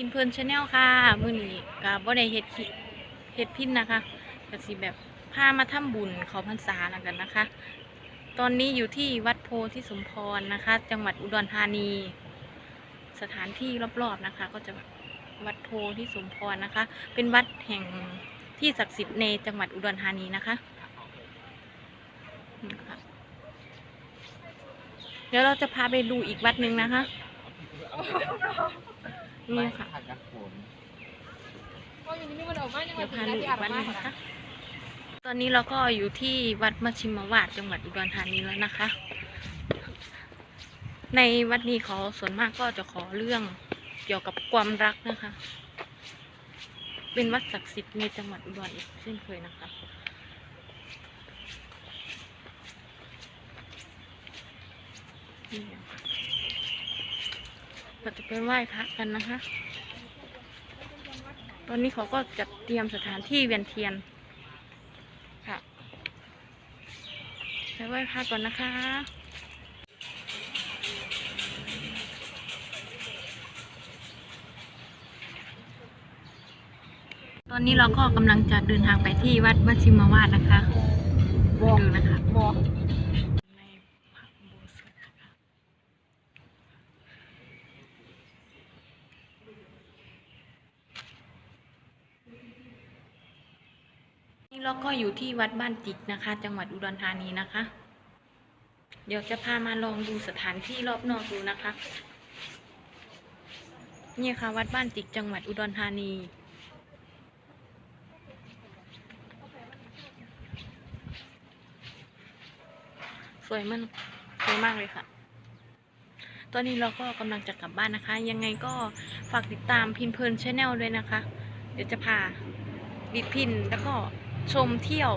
พินเพลินชาแนลค่ะมือนี้ก็บ่ได้เฮ็ดคลิปเฮ็ดพินนะคะก็สิแบบพามาทำบุญขาพรรษาแล้วกันนะคะ ตอนนี้อยู่ที่วัดโพธิสมพรนะคะ จังหวัดอุดรธานี สถานที่รอบๆนะคะ ก็จะวัดโพธิสมพรนะคะ เป็นวัดแห่งที่ศักดิ์สิทธิ์ในจังหวัดอุดรธานีนะคะนะคะเดี๋ยวเราจะพาไปดูอีกวัดหนึ่งนะคะ นี่ค่ะผ่านการฝนเดี๋ยวพาดูอีกวัดหนึงนะคะตอนนี้เราก็อยู่ที่วัดมัชชิมวาดจังหวัดอุดรธานีแล้วนะคะ ในวัดนี้เขาส่วนมากก็จะขอเรื่องเกี่ยวกับความรักนะคะ เป็นวัดศักดิ์สิทธิ์ในจังหวัดอุดรอีกเช่นเคยนะคะนี่นะคะ เราจะไปไหว้พระกันนะคะ ตอนนี้เขาก็จัดเตรียมสถานที่เวียนเทียน ค่ะไปไหว้พระก่อนนะคะตอนนี้เราก็กำลังจะเดินทางไปที่วัดวชิมาวาดนะคะไปดูนะคะ บอก ในพระอุโบสถนะคะ นี่เราก็อยู่ที่วัดบ้านจิกนะคะ จังหวัดอุดรธานีนะคะ เดี๋ยวจะพามาลองดูสถานที่รอบนอกดูนะคะนี่ค่ะ วัดบ้านจิกจังหวัดอุดรธานี สวยมันสวยมากเลยค่ะ ตอนนี้เราก็กำลังจะกลับบ้านนะคะ ยังไงก็ฝากติดตามพินเพลินชาแนลด้วยนะคะ เดี๋ยวจะพาดิดพินแล้วก็ ชมเที่ยว